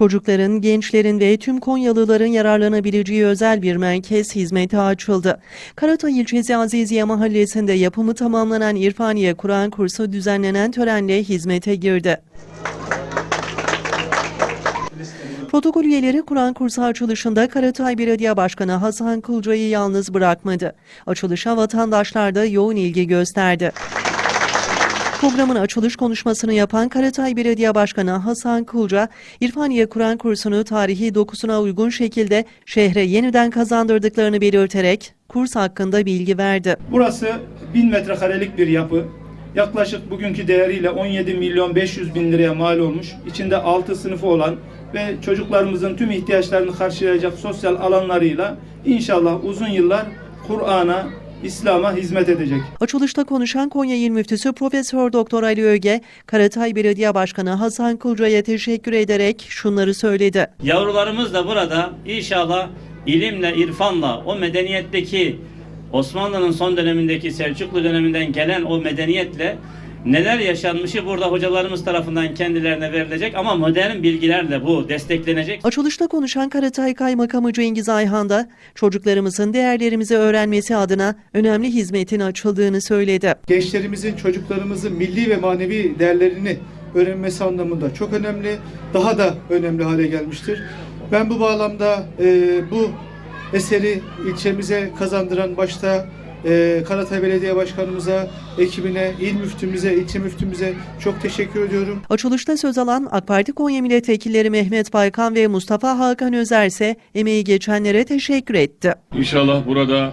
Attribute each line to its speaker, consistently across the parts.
Speaker 1: Çocukların, gençlerin ve tüm Konyalıların yararlanabileceği özel bir merkez hizmete açıldı. Karatay ilçesi Aziziye mahallesinde yapımı tamamlanan İrfaniye Kur'an kursu düzenlenen törenle hizmete girdi. Protokol üyeleri Kur'an kursu açılışında Karatay Belediye Başkanı Hasan Kılca'yı yalnız bırakmadı. Açılışa vatandaşlar da yoğun ilgi gösterdi. Programın açılış konuşmasını yapan Karatay Belediye Başkanı Hasan Kulca, İrfaniye Kur'an kursunu tarihi dokusuna uygun şekilde şehre yeniden kazandırdıklarını belirterek kurs hakkında bilgi verdi.
Speaker 2: Burası 1000 metrekarelik bir yapı. Yaklaşık bugünkü değeriyle 17 milyon 500 bin liraya mal olmuş. İçinde 6 sınıfı olan ve çocuklarımızın tüm ihtiyaçlarını karşılayacak sosyal alanlarıyla inşallah uzun yıllar Kur'an'a, İslam'a hizmet edecek.
Speaker 1: Açılışta konuşan Konya İl Müftüsü Profesör Doktor Ali Öge, Karatay Belediye Başkanı Hasan Kulca'ya teşekkür ederek şunları söyledi.
Speaker 3: Yavrularımız da burada inşallah ilimle, irfanla, o medeniyetteki Osmanlı'nın son dönemindeki Selçuklu döneminden gelen o medeniyetle neler yaşanmışı burada hocalarımız tarafından kendilerine verilecek ama modern bilgilerle bu desteklenecek.
Speaker 1: Açılışta konuşan Karatay Kaymakamı Cengiz Ayhan da çocuklarımızın değerlerimizi öğrenmesi adına önemli hizmetin açıldığını söyledi.
Speaker 4: gençlerimizin, çocuklarımızın milli ve manevi değerlerini öğrenmesi anlamında çok önemli, daha da önemli hale gelmiştir. Ben bu bağlamda e, bu eseri ilçemize kazandıran başta e, Karatay Belediye Başkanımıza, ekibine, il müftümüze, ilçe müftümüze çok teşekkür ediyorum.
Speaker 1: Açılışta söz alan AK Parti Konya Milletvekilleri Mehmet Baykan ve Mustafa Hakan Özer ise emeği geçenlere teşekkür etti.
Speaker 5: İnşallah burada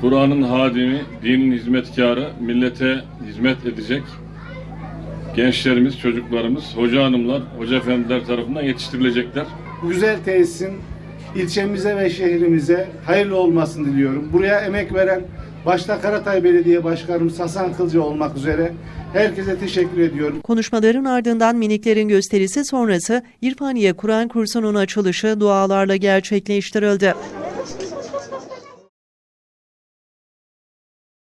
Speaker 5: Kur'an'ın hadimi, dinin hizmetkarı, millete hizmet edecek gençlerimiz, çocuklarımız, hoca hanımlar, hoca efendiler tarafından yetiştirilecekler.
Speaker 6: Güzel tesisin ilçemize ve şehrimize hayırlı olmasını diliyorum. Buraya emek veren başta Karatay Belediye Başkanımız Hasan Kılcı olmak üzere herkese teşekkür ediyorum.
Speaker 1: Konuşmaların ardından miniklerin gösterisi sonrası İrfaniye Kur'an kursunun açılışı dualarla gerçekleştirildi.